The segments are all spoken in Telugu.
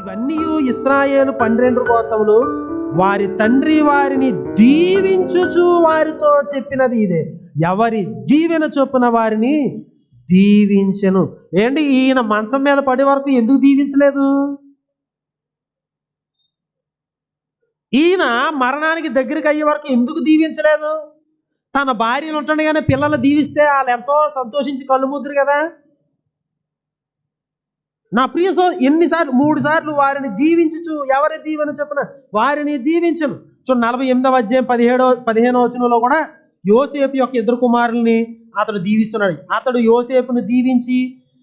ఇవన్నీ ఇస్రాయేలు పన్నెండు గోత్రములు వారి తండ్రి వారిని దీవించుచు వారితో చెప్పినది ఇదే. ఎవరి దీవెన చొప్పున వారిని దీవించను. ఏంటి? ఈయన మంచం మీద పడే వరకు ఎందుకు దీవించలేదు? ఈయన మరణానికి దగ్గరికి అయ్యే వరకు ఎందుకు దీవించలేదు? తన భార్యను ఉంటుండగానే పిల్లలు దీవిస్తే వాళ్ళు ఎంతో సంతోషించి కళ్ళు ముద్దురు కదా? నా ప్రియ సో ఎన్నిసార్లు మూడు సార్లు వారిని దీవించుచు ఎవరి దీవెన చెప్పిన? వారిని దీవించను. చూ నలభై ఎనిమిదవ అధ్యాయం పదిహేడో పదిహేనో వచనంలో కూడా యోసేపు యొక్క ఇద్దరు కుమారుల్ని అతడు దీవిస్తున్నాడు. అతడు యోసేపును దీవించి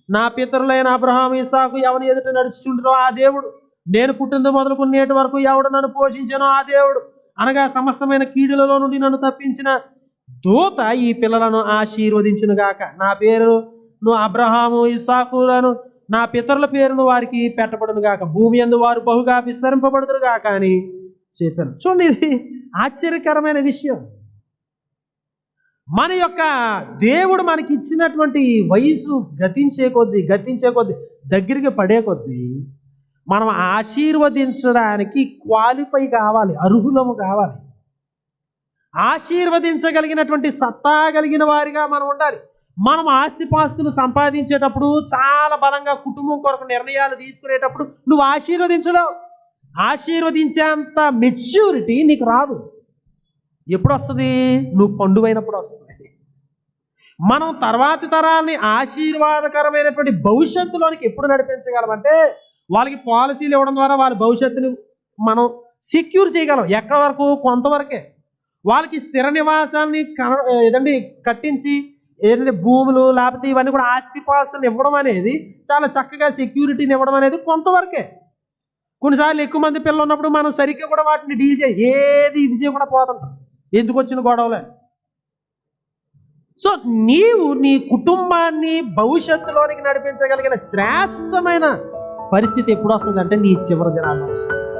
నా పితరులైన అబ్రహాం ఇసాకు ఎవరిని ఎదుట నడుచుచుంటారో ఆ దేవుడు నేను పుట్టింది మొదలుకుని నేటి వరకు ఎవడు నన్ను పోషించానో ఆ దేవుడు అనగా సమస్తమైన కీడులలో నుండి నన్ను తప్పించిన దూత ఈ పిల్లలను ఆశీర్వదించును గాక నా పేరు నువ్వు అబ్రహాము ఇసాకులను నా పితరుల పేరును వారికి పెట్టబడును గాక. భూమి ఎందు వారు బహుగా విస్తరింపబడుతురు గాక అని చెప్పాను. చూడండి ఇది ఆశ్చర్యకరమైన విషయం. మన యొక్క దేవుడు మనకి ఇచ్చినటువంటి వయసు గతించే కొద్దీ గతించే కొద్దీ దగ్గరికి పడే కొద్దీ మనం ఆశీర్వదించడానికి క్వాలిఫై కావాలి అర్హులము కావాలి. ఆశీర్వదించగలిగినటువంటి సత్తా కలిగిన వారిగా మనం ఉండాలి. మనం ఆస్తిపాస్తులు సంపాదించేటప్పుడు చాలా బలంగా కుటుంబం కొరకు నిర్ణయాలు తీసుకునేటప్పుడు నువ్వు ఆశీర్వదించలేవు. ఆశీర్వదించేంత మెచ్యూరిటీ నీకు రాదు. ఎప్పుడు వస్తుంది నువ్వు పండువైనప్పుడు వస్తుంది. మనం తర్వాతి తరాల్ని ఆశీర్వాదకరమైనటువంటి భవిష్యత్తులోనికి ఎప్పుడు నడిపించగలమంటే వాళ్ళకి పాలసీలు ఇవ్వడం ద్వారా వాళ్ళ భవిష్యత్తుని మనం సెక్యూర్ చేయగలం ఎక్కడ వరకు? కొంతవరకే. వాళ్ళకి స్థిర నివాసాన్ని కన ఏదండి? కట్టించి ఏంటంటే భూములు లేకపోతే ఇవన్నీ కూడా ఆస్తిపాస్తులు ఇవ్వడం అనేది చాలా చక్కగా సెక్యూరిటీని ఇవ్వడం అనేది కొంతవరకే. కొన్నిసార్లు ఎక్కువ మంది పిల్లలు ఉన్నప్పుడు మనం సరిగ్గా కూడా వాటిని డీల్ చేయ ఏది ఇది చేయకుండా పోతుంటాం. ఎందుకు వచ్చిన గొడవలే? సో నీవు నీ కుటుంబాన్ని భవిష్యత్తులోనికి నడిపించగలిగిన శ్రేష్టమైన పరిస్థితి ఎప్పుడు వస్తుంది అంటే నీ చివరి దినాల్లో వస్తుంది.